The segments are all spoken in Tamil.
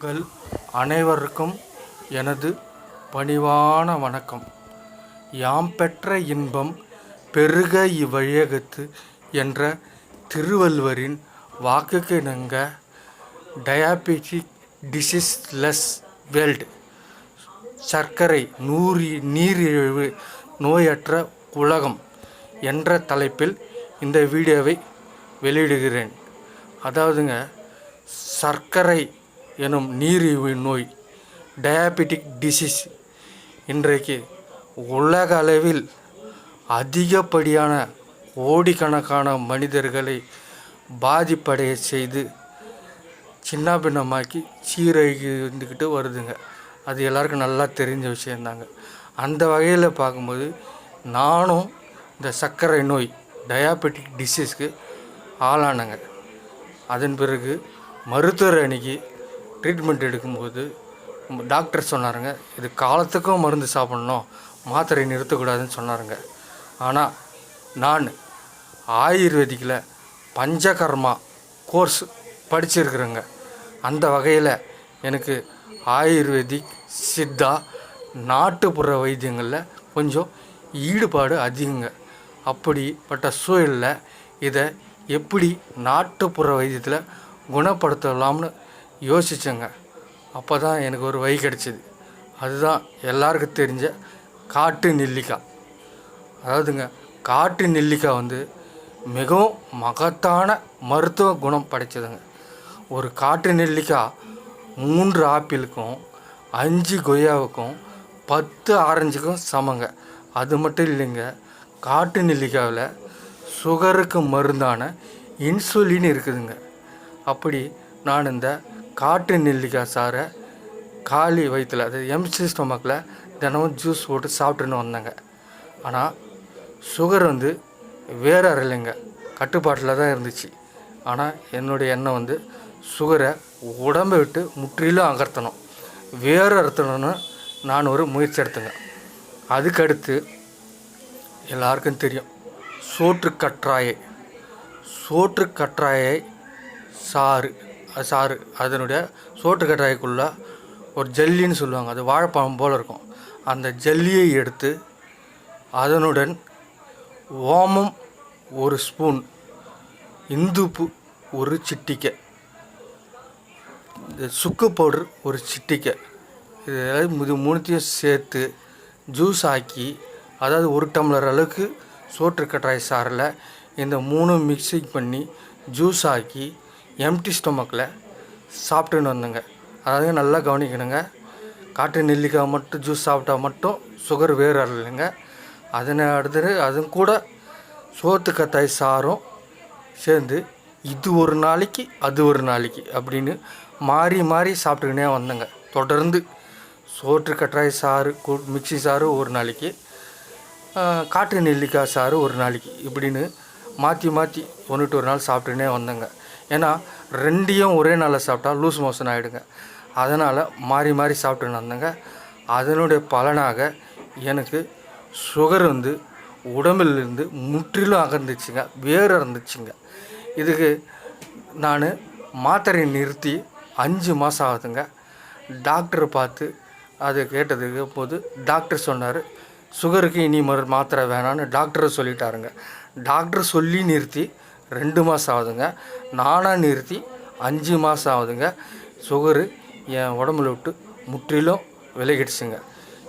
உங்கள் அனைவருக்கும் எனது பணிவான வணக்கம். யாம் பெற்ற இன்பம் பெருக இவ்வழியகத்து என்ற திருவள்ளுவரின் வாக்குக்கு இணங்க டயாபெட்டிக் டிசீஸ் லெஸ் சர்க்கரை நூறி நீரிழிவு நோயற்ற உலகம் என்ற தலைப்பில் இந்த வீடியோவை வெளியிடுகிறேன். அதாவதுங்க சர்க்கரை எனும் நீரிழிவு நோய் டயாபெட்டிக் டிசீஸ் இன்றைக்கு உலக அளவில் அதிகப்படியான கோடிக்கணக்கான மனிதர்களை பாதிப்படைய செய்து சின்ன பின்னமாக்கி சீரழிந்துக்கிட்டு வருதுங்க. அது எல்லாருக்கும் நல்லா தெரிஞ்ச விஷயந்தாங்க. அந்த வகையில் பார்க்கும்போது நானும் இந்த சர்க்கரை நோய் டயாபெட்டிக் டிசீஸ்க்கு ஆளானங்க. அதன் பிறகு மருத்துவர் அணிக்கு ட்ரீட்மெண்ட் எடுக்கும்போது டாக்டர் சொன்னாருங்க இது காலத்துக்கும் மருந்து சாப்பிட்ணும் மாத்திரை நிறுத்தக்கூடாதுன்னு சொன்னாருங்க. ஆனால் நான் ஆயுர்வேதிக்கில் பஞ்சகர்மா கோர்ஸ் படிச்சிருக்கிறேங்க. அந்த வகையில் எனக்கு ஆயுர்வேதிக் சித்தா நாட்டுப்புற வைத்தியங்களில் கொஞ்சம் ஈடுபாடு அதிகங்க. அப்படிப்பட்ட சூழலில் இதை எப்படி நாட்டுப்புற வைத்தியத்தில் குணப்படுத்தலாம்னு யோசித்தேங்க அப்போ தான் எனக்கு ஒரு வழி கிடச்சிது. அதுதான் எல்லாருக்கும் தெரிஞ்ச காட்டு நெல்லிக்காய். அதாவதுங்க காட்டு நெல்லிக்காய் வந்து மிகவும் மகத்தான மருத்துவ குணம் படைச்சதுங்க. ஒரு காட்டு நெல்லிக்காய் மூன்று ஆப்பிளுக்கும் அஞ்சு கொய்யாவுக்கும் பத்து ஆரஞ்சுக்கும் சமங்க. அது மட்டும் இல்லைங்க காட்டு நெல்லிக்காவில் சுகருக்கு மருந்தான இன்சுலின் இருக்குதுங்க. அப்படி நான் இந்த காட்டு நெல்லிக்காய் சாரை காலி வயிற்றில் அது எம்சி ஸ்டொமக்கில் தினமும் ஜூஸ் போட்டு சாப்பிட்டுன்னு வந்தேங்க. ஆனால் சுகர் வந்து வேற இல்லைங்க கட்டுப்பாட்டில் தான் இருந்துச்சு. ஆனால் என்னுடைய எண்ணம் வந்து சுகரை உடம்பை விட்டு முற்றிலும் அகர்த்தணும். வேற அறுத்தணும்னு நான் ஒரு முயற்சி எடுத்தேங்க. அதுக்கடுத்து எல்லாருக்கும் தெரியும் சோற்று கற்றாயை. சோற்று கற்றாயை சாறு. சாறு அதனுடைய சோற்று கற்றாழைக்குள்ள ஒரு ஜல்லின்னு சொல்லுவாங்க அது வாழைப்பழம் போல் இருக்கும். அந்த ஜல்லியை எடுத்து அதனுடன் ஓமம் ஒரு ஸ்பூன் இந்துப்பு ஒரு சிட்டிக்கை இந்த சுக்கு பவுடர் ஒரு சிட்டிக்கை இது இது மூணுத்தையும் சேர்த்து ஜூஸ் ஆக்கி அதாவது ஒரு டம்ளர் அளவுக்கு சோற்று கட்டாய் சாறில் இந்த மூணும் மிக்சிங் பண்ணி ஜூஸ் ஆக்கி எம்டி ஸ்டொமக்கில் சாப்பிட்டுன்னு வந்தேங்க. அதாவது நல்லா கவனிக்கணுங்க. காட்டு நெல்லிக்காய் மட்டும் ஜூஸ் சாப்பிட்டா மட்டும் சுகர் வேறு இல்லைங்க அதனை அடுத்தது அதுவும் கூட சோத்துக்கத்தாய் சாரும் சேர்ந்து இது ஒரு நாளைக்கு அது ஒரு நாளைக்கு அப்படின்னு மாறி மாறி சாப்பிட்டுக்கினே வந்தேங்க. தொடர்ந்து சோற்று கற்றாய் சாறு கு- மிக்ஸி சாறு ஒரு நாளைக்கு காட்டு நெல்லிக்காய் சாறு ஒரு நாளைக்கு இப்படின்னு மாற்றி மாற்றி ஒன்றுட்டு ஒரு நாள் சாப்பிட்டுனே வந்தேங்க. ஏன்னா ரெண்டையும் ஒரே நாளில் சாப்பிட்டா லூஸ் மோஷன் ஆகிடுங்க அதனால் மாறி மாறி சாப்பிட்டுன்னு வந்தேங்க அதனுடைய பலனாக எனக்கு சுகர் வந்து உடம்பிலிருந்து முற்றிலும் அகர்ந்துச்சுங்க. வேறு இருந்துச்சுங்க இதுக்கு நான் மாத்திரை நிறுத்தி அஞ்சு மாதம் ஆகுதுங்க. டாக்டரை பார்த்து அது கேட்டதுக்கு போது டாக்டர் சொன்னார் சுகருக்கு இனி மறு மாத்திரை வேணான்னு டாக்டரை சொல்லிட்டாருங்க. டாக்டர் சொல்லி நிறுத்தி ரெண்டு மாதம் ஆகுதுங்க. நானாக நிறுத்தி அஞ்சு மாதம் ஆகுதுங்க. சுகரு என் உடம்புல விட்டு முற்றிலும் விலகிடுச்சுங்க.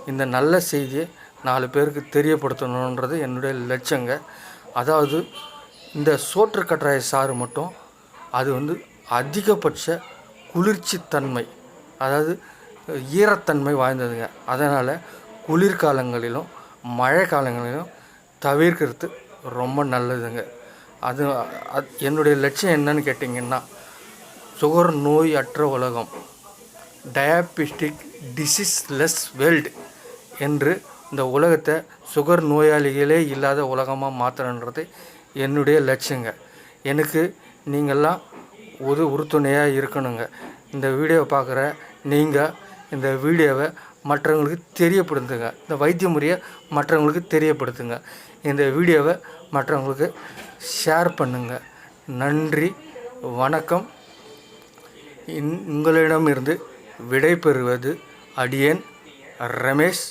இந்த நல்ல செய்தியை நாலு பேருக்கு தெரியப்படுத்தணுன்றது என்னுடைய லட்சியங்க. அதாவது இந்த சோற்று கற்றாய சாறு மட்டும் அது வந்து அதிகபட்ச குளிர்ச்சித்தன்மை அதாவது ஈரத்தன்மை வாய்ந்ததுங்க. அதனால் குளிர்காலங்களிலும் மழை காலங்களிலும் தவிர்க்கிறது ரொம்ப நல்லதுங்க. அது அது என்னுடைய லட்சியம் என்னன்னு கேட்டிங்கன்னா சுகர் நோய் அற்ற உலகம் டயாபிஸ்டிக் டிசீஸ் லெஸ் வேர்ல்டு என்று இந்த உலகத்தை சுகர் நோயாளிகளே இல்லாத உலகமாக மாற்றணுன்றது என்னுடைய லட்சியங்க. எனக்கு நீங்கள்லாம் ஒரு உறுதுணையாக இருக்கணுங்க. இந்த வீடியோவை பார்க்குற நீங்கள் இந்த வீடியோவை மற்றவங்களுக்கு தெரியப்படுத்துங்க. இந்த வைத்திய முறையை மற்றவங்களுக்கு தெரியப்படுத்துங்க. இந்த வீடியோவை மற்றவங்களுக்கு ஷேர் பண்ணுங்கள் நன்றி வணக்கம். இன் உங்களிடமிருந்து விடைபெறுவது அடியேன் ரமேஷ்.